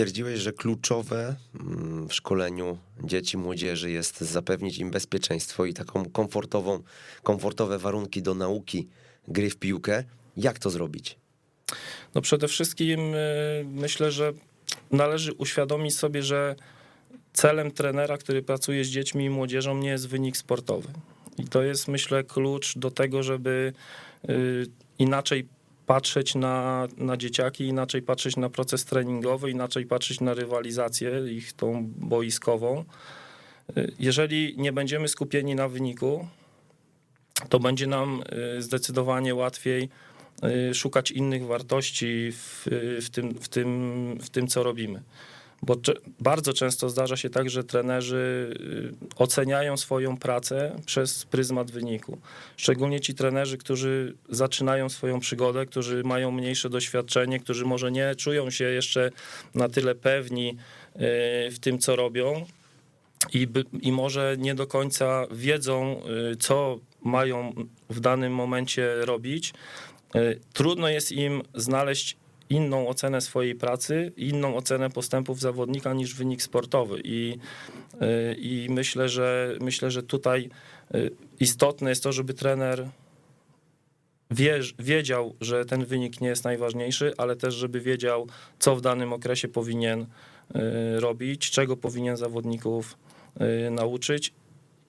Twierdziłeś, że kluczowe mm, w szkoleniu dzieci, młodzieży jest zapewnić im bezpieczeństwo i taką komfortową, komfortowe warunki do nauki gry w piłkę. Jak to zrobić? No przede wszystkim y, myślę, że należy uświadomić sobie, że celem trenera, który pracuje z dziećmi i młodzieżą, nie jest wynik sportowy. I to jest, myślę, klucz do tego, żeby y, inaczej patrzeć na, na dzieciaki, inaczej patrzeć na proces treningowy, inaczej patrzeć na rywalizację ich tą boiskową. Y, Jeżeli nie będziemy skupieni na wyniku, to będzie nam y, zdecydowanie łatwiej y, szukać innych wartości w, w, tym, w, tym, w tym, co robimy. Bo bardzo często zdarza się tak, że trenerzy y, oceniają swoją pracę przez pryzmat wyniku. Szczególnie ci trenerzy, którzy zaczynają swoją przygodę, którzy mają mniejsze doświadczenie, którzy może nie czują się jeszcze na tyle pewni y, w tym, co robią, i, by, i może nie do końca wiedzą, y, co mają w danym momencie robić. Trudno jest im znaleźć inną ocenę swojej pracy, inną ocenę postępów zawodnika niż wynik sportowy. I, y, i myślę, że myślę, że tutaj y, istotne jest to, żeby trener wiedział, że ten wynik nie jest najważniejszy, ale też, żeby wiedział, co w danym okresie powinien y, robić, czego powinien zawodników nauczyć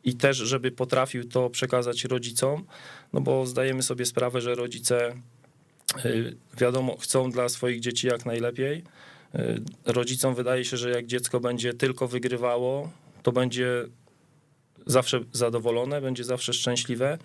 i też, żeby potrafił to przekazać rodzicom, no bo zdajemy sobie sprawę, że rodzice wiadomo, chcą dla swoich dzieci jak najlepiej. Y, Rodzicom wydaje się, że jak dziecko będzie tylko wygrywało, to będzie zawsze zadowolone, będzie zawsze szczęśliwe.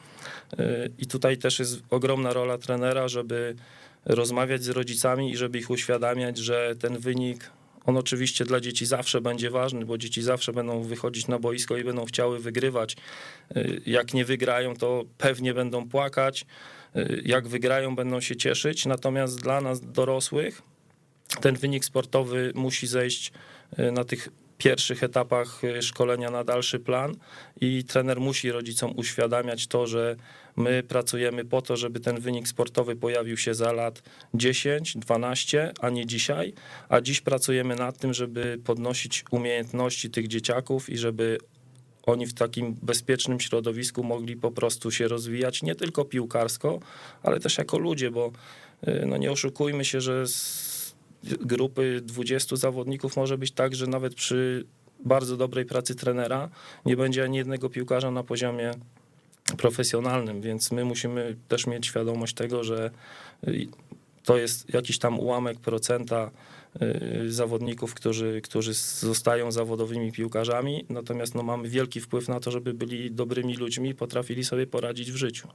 Y, I tutaj też jest ogromna rola trenera, żeby rozmawiać z rodzicami i żeby ich uświadamiać, że ten wynik, on oczywiście dla dzieci zawsze będzie ważny, bo dzieci zawsze będą wychodzić na boisko i będą chciały wygrywać. Y, Jak nie wygrają, to pewnie będą płakać. Y, Jak wygrają, będą się cieszyć. Natomiast dla nas, dorosłych, ten wynik sportowy musi zejść y, na tych pierwszych etapach y, szkolenia na dalszy plan i trener musi rodzicom uświadamiać to, że my pracujemy po to, żeby ten wynik sportowy pojawił się za lat 10, 12, a nie dzisiaj, a dziś pracujemy nad tym, żeby podnosić umiejętności tych dzieciaków i żeby oni w takim bezpiecznym środowisku mogli po prostu się rozwijać nie tylko piłkarsko, ale też jako ludzie, bo y, no nie oszukujmy się, że grupy 20 zawodników może być tak, że nawet przy bardzo dobrej pracy trenera nie będzie ani jednego piłkarza na poziomie profesjonalnym, więc my musimy też mieć świadomość tego, że y, to jest jakiś tam ułamek procenta y, zawodników, którzy, którzy zostają zawodowymi piłkarzami, natomiast no, mamy wielki wpływ na to, żeby byli dobrymi ludźmi potrafili sobie poradzić w życiu.